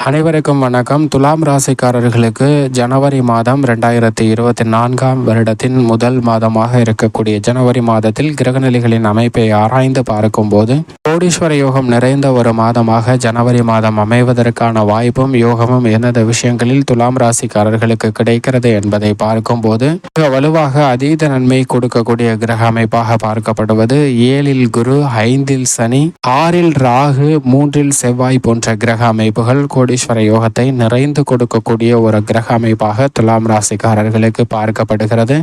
அனைவருக்கும் வணக்கம். துலாம் ராசிக்காரர்களுக்கு ஜனவரி மாதம் ரெண்டாயிரத்தி இருபத்தி நான்காம் வருடத்தின் முதல் மாதமாக இருக்கக்கூடிய ஜனவரி மாதத்தில் கிரகநிலைகளின் அமைப்பை ஆராய்ந்து பார்க்கும்போது கோடீஸ்வர யோகம் நிறைந்த ஒரு மாதமாக ஜனவரி மாதம் அமைவதற்கான வாய்ப்பும் யோகமும் எந்தெந்த விஷயங்களில் துலாம் ராசிக்காரர்களுக்கு கிடைக்கிறது என்பதை பார்க்கும்போது மிக வலுவாக அதீத நன்மை கொடுக்கக்கூடிய கிரக அமைப்பாக பார்க்கப்படுவது ஏழில் குரு ஐந்தில் சனி ஆறில் ராகு மூன்றில் செவ்வாய் போன்ற கிரக அமைப்புகள் கோடீஸ்வர யோகத்தை நிறைந்து கொடுக்கக்கூடிய ஒரு கிரக அமைப்பாக துலாம் ராசிக்காரர்களுக்கு பார்க்கப்படுகிறது.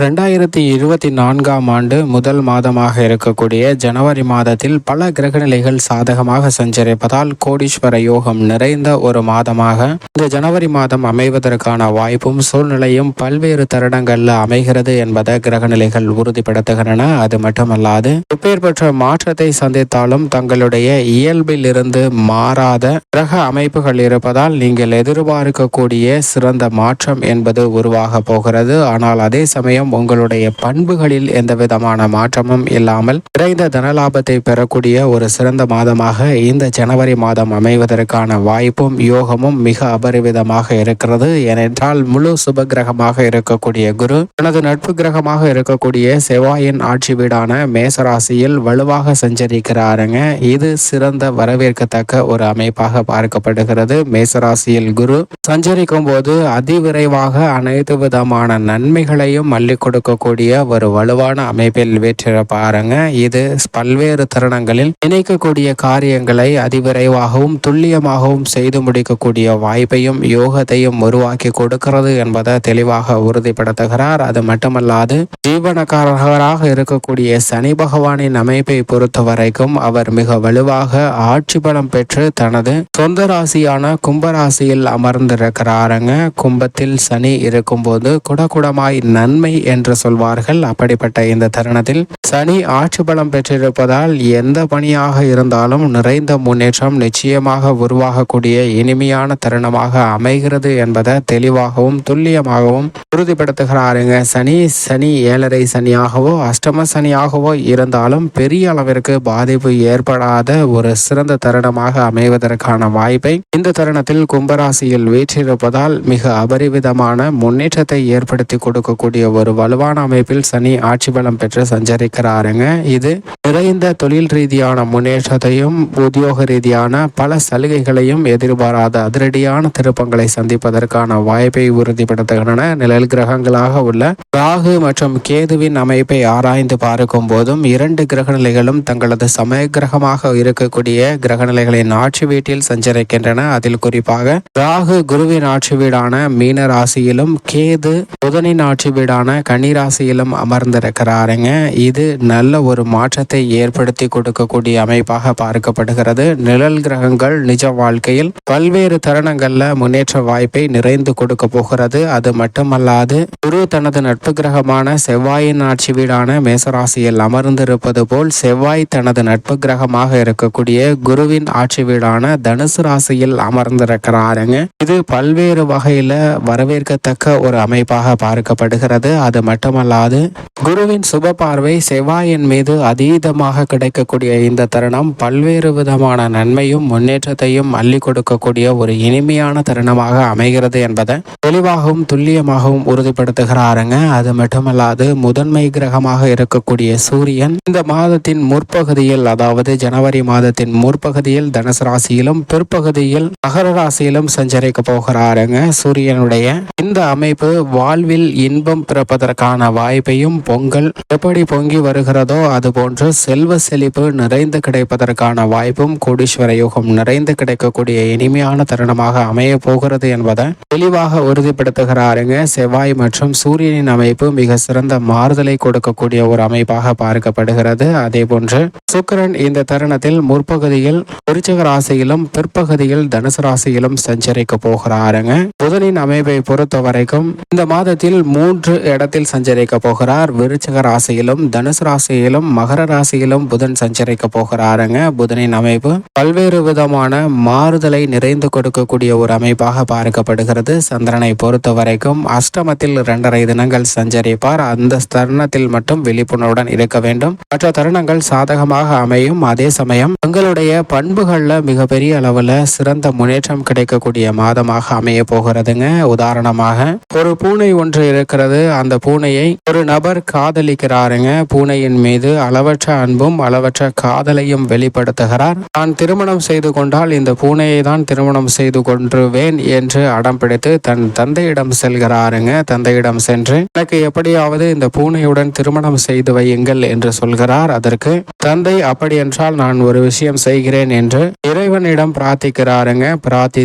ரெண்டாயிரத்தி இருபத்தி நான்காம் ஆண்டு முதல் மாதமாக இருக்கக்கூடிய ஜனவரி மாதத்தில் பல கிரகநிலைகள் சாதகமாக சஞ்சரிப்பதால் கோடீஸ்வர யோகம் நிறைந்த ஒரு மாதமாக இந்த ஜனவரி மாதம் அமைவதற்கான வாய்ப்பும் சூழ்நிலையும் பல்வேறு தருணங்களில் அமைகிறது என்பதை கிரகநிலைகள் உறுதிப்படுத்துகின்றன. அது மட்டுமல்லாது எப்பேற்பட்ட மாற்றத்தை சந்தித்தாலும் தங்களுடைய இயல்பில் இருந்து மாறாத கிரக அமைப்புகள் இருப்பதால் நீங்கள் எதிர்பார்க்கக்கூடிய சிறந்த மாற்றம் என்பது உருவாக போகிறது. ஆனால் அதே சமயம் உங்களுடைய பண்புகளில் எந்த விதமான மாற்றமும் இல்லாமல் விரைந்த தனலாபத்தை பெறக்கூடிய ஒரு சிறந்த மாதமாக இந்த ஜனவரி மாதம் அமைவதற்கான வாய்ப்பும் யோகமும் மிக அபரிவிதமாக இருக்கிறது. ஏனென்றால் முழு சுப கிரகமாக இருக்கக்கூடிய குரு தனது நட்பு கிரகமாக இருக்கக்கூடிய செவ்வாயின் ஆட்சி வீடான மேசராசியில் வலுவாக சஞ்சரிக்கிறாருங்க. இது சிறந்த வரவேற்கத்தக்க ஒரு அமைப்பாக பார்க்கப்படுகிறது. மேசராசியில் குரு சஞ்சரிக்கும் போது அதிவிரைவாக அனைத்து விதமான நன்மைகளையும் அள்ளி கொடுக்கக்கூடிய ஒரு வலுவான அமைப்பில் வெற்றிட பாருங்க இது பல்வேறு தருணங்களில் நினைக்கக்கூடிய காரியங்களை அதிவிரைவாகவும் துல்லியமாகவும் செய்து முடிக்கக்கூடிய வாய்ப்பையும் யோகத்தையும் உருவாக்கி கொடுக்கிறது என்பதை தெளிவாக உறுதிப்படுத்துகிறார். அது மட்டுமல்லாது ஜீவனக்காரராக இருக்கக்கூடிய சனி பகவானின் அமைப்பை பொறுத்த வரைக்கும் அவர் மிக வலுவாக ஆட்சி பலம் பெற்று தனது சொந்த ராசியான கும்பராசியில் அமர்ந்திருக்கிறாருங்க. கும்பத்தில் சனி இருக்கும்போது குடகுடமாய் நன்மை என்று சொல்வார்கள். அப்படிப்பட்ட இந்த தருணத்தில் சனி ஆட்சி பலம் பெற்றிருப்பதால் எந்த பணியாக இருந்தாலும் நிறைந்த முன்னேற்றம் நிச்சயமாக உருவாகக்கூடிய இனிமையான தருணமாக அமைகிறது என்பதை தெளிவாகவும் துல்லியமாகவும் உறுதிப்படுத்துகிறாருங்க. சனி சனி ஏழரை சனியாகவோ அஷ்டம சனியாகவோ இருந்தாலும் பெரிய அளவிற்கு பாதிப்பு ஏற்படாத ஒரு சிறந்த தருணமாக அமைவதற்கான வாய்ப்பை இந்த தருணத்தில் கும்பராசியில் வீற்றிருப்பதால் மிக அபரிவிதமான முன்னேற்றத்தை ஏற்படுத்தி கொடுக்கக்கூடிய ஒரு வலுவான அமைப்பில் சனி ஆட்சி பலம் பெற்று சஞ்சரிக்கிறாருங்க. இது நிறைந்த தொழில் ரீதியான முன்னேற்றத்தையும் உத்தியோக ரீதியான பல சலுகைகளையும் எதிர்பாராத அதிரடியான திருப்பங்களை சந்திப்பதற்கான வாய்ப்பை உறுதிப்படுத்துகின்றன. நிழல் கிரகங்களாக உள்ள ராகு மற்றும் கேதுவின் அமைப்பை ஆராய்ந்து பார்க்கும் போதும் இரண்டு கிரகநிலைகளும் தங்களது சமய கிரகமாக இருக்கக்கூடிய கிரகநிலைகளின் ஆட்சி வீட்டில் சஞ்சரிக்கின்றன. அதில் குறிப்பாக ராகு குருவின் ஆட்சி வீடான மீன ராசியிலும் கேது புதனின் ஆட்சி வீடான கன்னி ராசியிலும் அமர்ந்திருக்கிறாருங்க. இது நல்ல ஒரு மாற்றத்தை ஏற்படுத்தி கொடுக்கக்கூடிய அமைப்பாக பார்க்கப்படுகிறது. நிழல் கிரகங்கள் நிஜ வாழ்க்கையில் பல்வேறு தருணங்கள்ல முன்னேற்ற வாய்ப்பை நிறைந்து கொடுக்க போகிறது. அது மட்டுமல்லாது குரு தனது நட்பு கிரகமான செவ்வாயின் ஆட்சி வீடான மேசராசியில் அமர்ந்திருப்பது போல் செவ்வாய் தனது நட்பு கிரகமாக இருக்கக்கூடிய குருவின் ஆட்சி வீடான தனுசு ராசியில் அமர்ந்திருக்கிறாருங்க. இது பல்வேறு வகையில வரவேற்கத்தக்க ஒரு அமைப்பாக பார்க்கப்படுகிறது. அது மட்டுமல்லாது குருவின் சுப பார்வை செவ்வாயின் மீது அதீதமாக கிடைக்கக்கூடிய இந்த தருணம் பல்வேறு விதமான நன்மையும் முன்னேற்றத்தையும் அள்ளி கொடுக்கக்கூடிய ஒரு இனிமையான தருணமாக அமைகிறது என்பதை தெளிவாகவும் துல்லியமாகவும் உறுதிப்படுத்துகிறாருங்க. அது மட்டுமல்லாது முதன்மை கிரகமாக இருக்கக்கூடிய சூரியன் இந்த மாதத்தின் முற்பகுதியில் அதாவது ஜனவரி மாதத்தின் முற்பகுதியில் தனுசு ராசியிலும் பிற்பகுதியில் மகர ராசியிலும் சஞ்சரிக்க போகிறாருங்க. சூரியனுடைய இந்த அமைப்பு வாழ்வில் இன்பம் பிறப்பதற்கான வாய்ப்பையும் பொங்கல் எப்படி பொங்கி வருகிறதோ அதுபோன்று செல்வ செழிப்பு நிறைந்து கிடைப்பதற்கான வாய்ப்பும் கோடீஸ்வர யோகம் நிறைந்து கிடைக்கக்கூடிய இனிமையான தருணமாக அமைய போகிறது என்பதை தெளிவாக உறுதிப்படுத்துகிறாருங்க. செவ்வாய் மற்றும் சூரியனின் அமைப்பு மிக சிறந்த மாறுதலை கொடுக்கக்கூடிய ஒரு அமைப்பாக பார்க்கப்படுகிறது. அதே போன்று சுக்கரன் இந்த தருணத்தில் முற்பகுதியில் விருச்சக ராசியிலும் பிற்பகுதியில் தனுசு ராசியிலும் சஞ்சரிக்க போகிறாருங்க. புதனின் அமைப்பை பொறுத்த வரைக்கும் இந்த மாதத்தில் மூன்று இடத்தில் கடகத்தில் சஞ்சரிக்க போகிறார். விருச்சக ராசியிலும் தனுசு ராசியிலும் மகர ராசியிலும் புதன் சஞ்சரிக்க போகிறாருங்க. புதனின் அமைப்பு பல்வேறு விதமான மாறுதலை நிறைந்து கொடுக்கக்கூடிய ஒரு அமைப்பாக பார்க்கப்படுகிறது. சந்திரனை பொறுத்த வரைக்கும் அஷ்டமத்தில் இரண்டரை தினங்கள் சஞ்சரிப்பார். அந்த தருணத்தில் மட்டும் விழிப்புணர்வுடன் இருக்க வேண்டும். மற்ற தருணங்கள் சாதகமாக அமையும். அதே சமயம் உங்களுடைய பண்புகள்ல மிகப்பெரிய அளவுல சிறந்த முன்னேற்றம் கிடைக்கக்கூடிய மாதமாக அமைய போகிறதுங்க. உதாரணமாக ஒரு பூனை ஒன்று இருக்கிறது. அந்த பூனையை ஒரு நபர் காதலிக்கிறாருங்க. பூனையின் மீது அளவற்ற அன்பும் அளவற்ற காதலையும் வெளிப்படுத்துகிறார். நான் திருமணம் செய்து கொண்டால் இந்த பூனையை தான் திருமணம் செய்து கொன்றுவேன் என்று அடம் பிடித்து தன் தந்தையிடம் செல்கிறாருங்க. தந்தையிடம் சென்று எனக்கு எப்படியாவது இந்த பூனையுடன் திருமணம் செய்து வையுங்கள் என்று சொல்கிறார். அதற்கு தந்தை அப்படி என்றால் நான் ஒரு விஷயம் செய்கிறேன் என்று இறைவனிடம் பிரார்த்திக்கிறாருங்க. பிரார்த்தி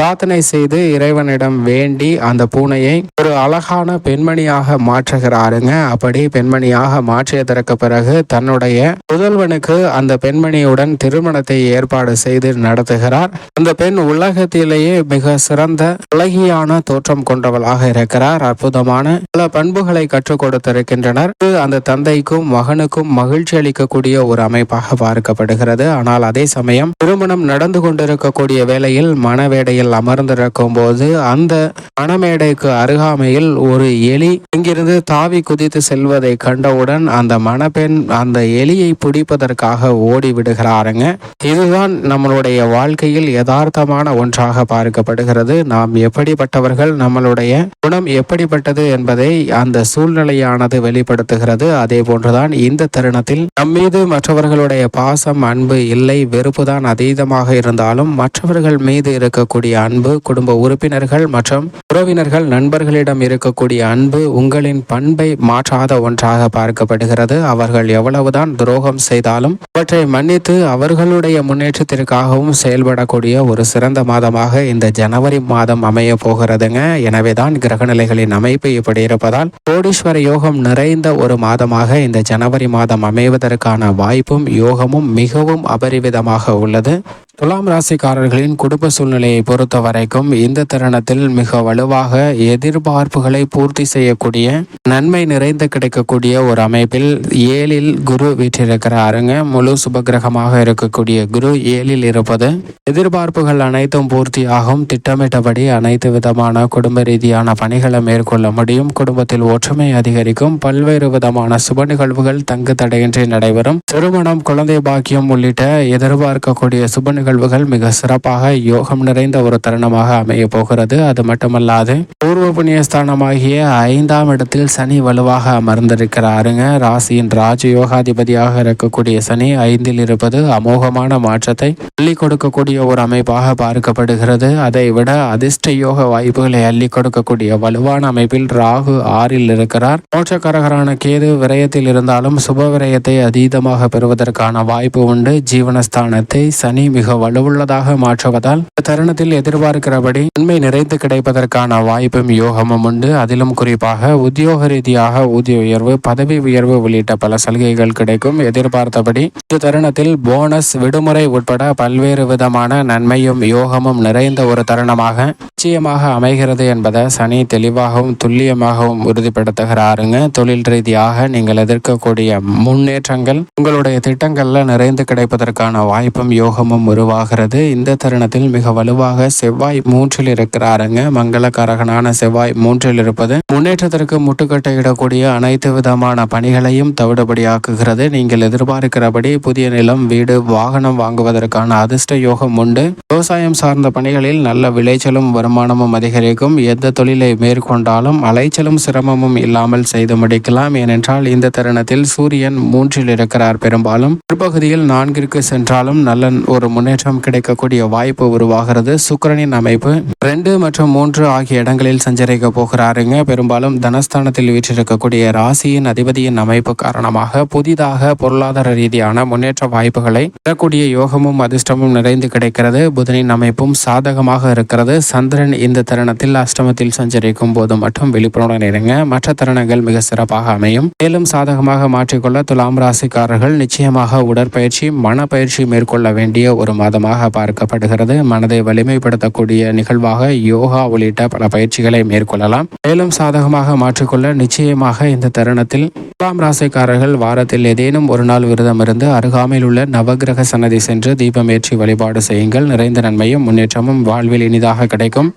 பிரார்த்தனை செய்து இறைவனிடம் வேண்டி அந்த பூனையை ஒரு அழகான பெண்மணியாக மாற்றுகிறாருங்க. அப்படி பெண்மணியாக மாற்றியதற்கு பிறகு தன்னுடைய புதல்வனுக்கு அந்த பெண்மணியுடன் திருமணத்தை ஏற்பாடு செய்து நடத்துகிறார். அந்த பெண் உலகத்திலேயே மிக சிறந்த அழகியான தோற்றம் கொண்டவளாக இருக்கிறார். அற்புதமான பல பண்புகளை கற்றுக் கொடுத்திருக்கின்றனர். இது அந்த தந்தைக்கும் மகனுக்கும் மகிழ்ச்சி அளிக்கக்கூடிய ஒரு அமைப்பாக பார்க்கப்படுகிறது. ஆனால் அதே சமயம் திருமணம் நடந்து கொண்டிருக்கக்கூடிய வேளையில் மனவேடையில் அமர்ந்திருக்கும் போது அந்த மணமேடைக்கு அருகாமையில் ஒரு எலி இங்கிருந்து தாவி குதித்து செல்வதை கண்டவுடன் அந்த மணப்பெண் அந்த எலியை பிடிப்பதற்காக ஓடி விடுகிறாருங்க இதுதான் நம்மளுடைய வாழ்க்கையில் யதார்த்தமான ஒன்றாக பார்க்கப்படுகிறது. நாம் எப்படிப்பட்டவர்கள் நம்மளுடைய குணம் எப்படிப்பட்டது என்பதை அந்த சூழ்நிலையானது வெளிப்படுத்துகிறது. அதே போன்றுதான் இந்த தருணத்தில் நம்மீது மற்றவர்களுடைய பாசம் அன்பு இல்லை வெறுப்பு தான் அதீதமாக இருந்தாலும் மற்றவர்கள் மீது இருக்கக்கூடிய அன்பு குடும்ப உறுப்பினர்கள் மற்றும் உறவினர்கள் நண்பர்களிடம் இருக்கக்கூடிய அன்பு உங்களின் பண்பை மாற்றாத ஒன்றாக பார்க்கப்படுகிறது. அவர்கள் எவ்வளவுதான் துரோகம் செய்தாலும் அவற்றை மன்னித்து அவர்களுடைய முன்னேற்றத்திற்காகவும் செயல்படக்கூடிய ஒரு சிறந்த மாதமாக இந்த ஜனவரி மாதம் அமைய போகிறதுங்க. எனவேதான் கிரகநிலைகளின் அமைப்பு இப்படி இருப்பதால் கோடீஸ்வர யோகம் நிறைந்த ஒரு மாதமாக இந்த ஜனவரி மாதம் அமைவதற்கான வாய்ப்பும் யோகமும் மிகவும் அபரிவிதமாக உள்ளது. துலாம் ராசிக்காரர்களின் குடும்ப சூழ்நிலையை பொறுத்த வரைக்கும் இந்த தருணத்தில் மிக வலுவாக எதிர்பார்ப்புகளை பூர்த்தி செய்யக்கூடிய நன்மை நிறைந்து கிடைக்கக்கூடிய ஒரு அமைப்பில் ஏழில் குரு வீற்றிருக்கிறாருங்க. முழு சுபகிரகமாக இருக்கக்கூடிய குரு ஏழில் இருப்பது. எதிர்பார்ப்புகள் அனைத்தும் பூர்த்தியாகும். திட்டமிட்டபடி அனைத்து விதமான குடும்ப ரீதியான பணிகளை மேற்கொள்ள முடியும். குடும்பத்தில் ஒற்றுமை அதிகரிக்கும். பல்வேறு விதமான சுப நிகழ்வுகள் தங்கு தடையின்றி நடைபெறும். திருமணம் குழந்தை பாக்கியம் உள்ளிட்ட எதிர்பார்க்கக்கூடிய சுப நிகழ்வுகள் மிக சிறப்பாக யோகம் நிறைந்த ஒரு தருணமாக அமைய போகிறது. அது மட்டுமல்லாது பூர்வ புண்ணியஸ்தானமாகிய ஐந்தாம் இடத்தில் சனி வலுவாக அமர்ந்திருக்கிறாருங்க. ராசியின் ராஜயோகாதிபதியாக இருக்கக்கூடிய சனி ஐந்தில் இருப்பது அமோகமான மாற்றத்தை அள்ளி கொடுக்கக்கூடிய ஒரு அமைப்பாக பார்க்கப்படுகிறது. அதை விட அதிர்ஷ்ட யோக வாய்ப்புகளை அள்ளி கொடுக்கக்கூடிய வலுவான அமைப்பில் ராகு ஆறில் இருக்கிறார். மோட்சக்காரகரான கேது விரயத்தில் இருந்தாலும் சுப விரயத்தை அதீதமாக பெறுவதற்கான வாய்ப்பு உண்டு. ஜீவனஸ்தானத்தை சனி மிக வலுவுள்ளதாக மாற்றுவதால் தருணத்தில் எதிர்பார்க்கிறபடி நன்மை நிறைந்து கிடைப்பதற்கான வாய்ப்பும் யோகமும் உண்டு. அதிலும் குறிப்பாக உத்தியோக ரீதியாக ஊதிய உயர்வு பதவி உயர்வு உள்ளிட்ட பல சலுகைகள் கிடைக்கும். எதிர்பார்த்தபடி இந்த தருணத்தில் போனஸ் விடுமுறை உட்பட பல்வேறு விதமான நன்மையும் யோகமும் நிறைந்த ஒரு தருணமாக நிச்சயமாக அமைகிறது என்பதை சனி தெளிவாகவும் துல்லியமாகவும் உறுதிப்படுத்துகிறாருங்க. தொழில் ரீதியாக நீங்கள் எதிர்க்கக்கூடிய முன்னேற்றங்கள் உங்களுடைய திட்டங்கள்ல நிறைந்து கிடைப்பதற்கான வாய்ப்பும் யோகமும் உருவாகிறது. இந்த தருணத்தில் மிக வலுவாக செவ்வாய் மூன்றில் இருக்கிறாருங்க. மங்களகரகனான செவ்வாய் மூன்றில் இருப்பது முன்னேற்றத்திற்கு முட்டுக்கட்டை இடக்கூடிய அனைத்து விதமான பணிகளையும் தவிடுபடியாக்குகிறது. நீங்கள் எதிர்பார்க்கிறபடி புதிய நிலம் வீடு வாகனம் வாங்குவதற்கான அதிர்ஷ்ட யோகம் உண்டு. விவசாயம் சார்ந்த பணிகளில் நல்ல விளைச்சலும் வருமானமும் அதிகரிக்கும். எந்த தொழிலை மேற்கொண்டாலும் அலைச்சலும் சிரமமும் இல்லாமல் செய்து முடிக்கலாம். ஏனென்றால் இந்த தருணத்தில் சூரியன் மூன்றில் இருக்கிறார். பெரும்பாலும் பிற்பகுதியில் நான்கிற்கு சென்றாலும் நல்ல ஒரு முன்னேற்றம் கிடைக்கக்கூடிய வாய்ப்பு உருவாகிறது. சுக்கிரனின் அமைப்பு ரெண்டு மற்றும் மூன்று ஆகிய இடங்களில் சஞ்சரிக்க போகிறாருங்க. பெரும்பாலும் தனஸ்தானத்தில் வீற்றிருக்கக்கூடிய ராசியின் அதிபதியின் அமைப்பு காரணமாக புதிதாக பொருளாதார ரீதியான முன்னேற்ற வாய்ப்புகளை பெறக்கூடிய யோகமும் அதிர்ஷ்டமும் நிறைந்து கிடைக்கிறது. புதனின் அமைப்பும் சாதகமாக இருக்கிறது. சந்திரன் இந்த தருணத்தில் அஷ்டமத்தில் சஞ்சரிக்கும் போது மட்டும் விழிப்புணர்வுடன் இருங்க. மற்ற தருணங்கள் மிக சிறப்பாக அமையும். மேலும் சாதகமாக மாற்றிக்கொள்ள துலாம் ராசிக்காரர்கள் நிச்சயமாக உடற்பயிற்சி மனப்பயிற்சி மேற்கொள்ள வேண்டிய ஒரு மாதமாக பார்க்கப்படுகிறது. மனதை வலிமைப்படுத்தக்கூடிய நிகழ்வாக யோகா உள்ளிட்ட பல பயிற்சிகளை மேற்கொள்ளலாம். மேலும் சாதகமாக மாற்றிக்கொள்ள நிச்சயமாக இந்த தருணத்தில் துலாம் ராசிக்காரர்கள் வாரத்தில் ஏதேனும் ஒரு நாள் விரதம் இருந்து அருகாமையில் உள்ள நவகிரக சன்னதி சென்று தீபமேற்றி வழிபாடு செய்யுங்கள். நிறைந்த நன்மையும் முன்னேற்றமும் வாழ்வில் இனிதாக கிடைக்கும்.